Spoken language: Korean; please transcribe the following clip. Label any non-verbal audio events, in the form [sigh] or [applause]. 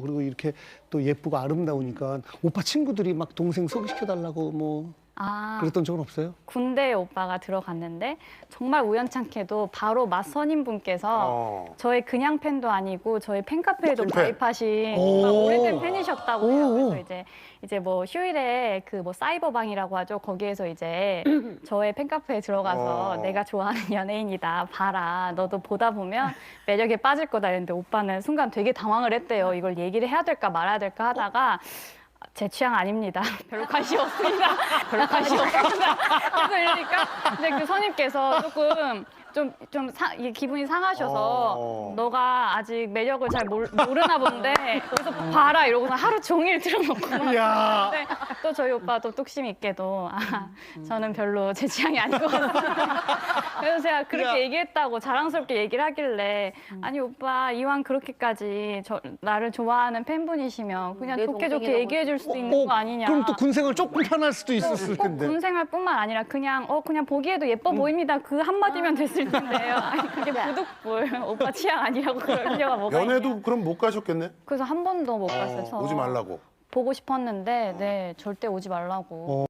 그리고 이렇게 또 예쁘고 아름다우니까 오빠 친구들이 막 동생 소개시켜 달라고 뭐 아, 그랬던 적은 없어요? 군대에 오빠가 들어갔는데 정말 우연찮게도 바로 맞선임분께서 어. 저의 그냥 팬도 아니고 저희 팬카페에도 찐팬. 가입하신 오. 정말 오래된 팬이셨다고 해요. 오. 그래서 이제 이제 뭐 휴일에 그 뭐 사이버방이라고 하죠. 거기에서 이제 [clears throat] 저의 팬카페에 들어가서 어. 내가 좋아하는 연예인이다. 봐라. 너도 보다 보면 매력에 빠질 거다. 했는데 오빠는 순간 되게 당황을 했대요. 이걸 얘기를 해야 될까 말아야 될까 하다가 제 취향 아닙니다. [laughs] 별로 관심 없습니다. 별로 관심 없습니다. 그래서 이러니까 근데 그 선임께서 조금 좀, 좀 사, 이게 기분이 상하셔서 어. 너가 아직 매력을 잘 모르, 모르나 본데 그래서 봐라 이러고서 하루 종일 틀어놓고 막야 근데 또 저희 오빠 또 뚝심 있게도 아 저는 별로 제 취향이 아닌 것 같습니다. [laughs] 그래서 제가 그렇게 야. 얘기했다고 자랑스럽게 얘기를 하길래 아니 오빠 이왕 그렇게까지 저, 나를 좋아하는 팬분이시면 그냥 내 좋게 좋게 얘기해 줄 수도 어, 있는 거 아니냐. 그럼 또 군생활 조금 편할 수도 있었을 꼭 텐데. 군생활뿐만 아니라 그냥 어 그냥 보기에도 예뻐 보입니다 그 한마디면 됐을 텐데요. 아니 그게 부득불 오빠 취향 아니라고 그럴 필요가 뭐가 연애도 있냐. 그럼 못 가셨겠네? 그래서 한 번도 못 갔어요. 저 오지 말라고. 보고 싶었는데 네 절대 오지 말라고.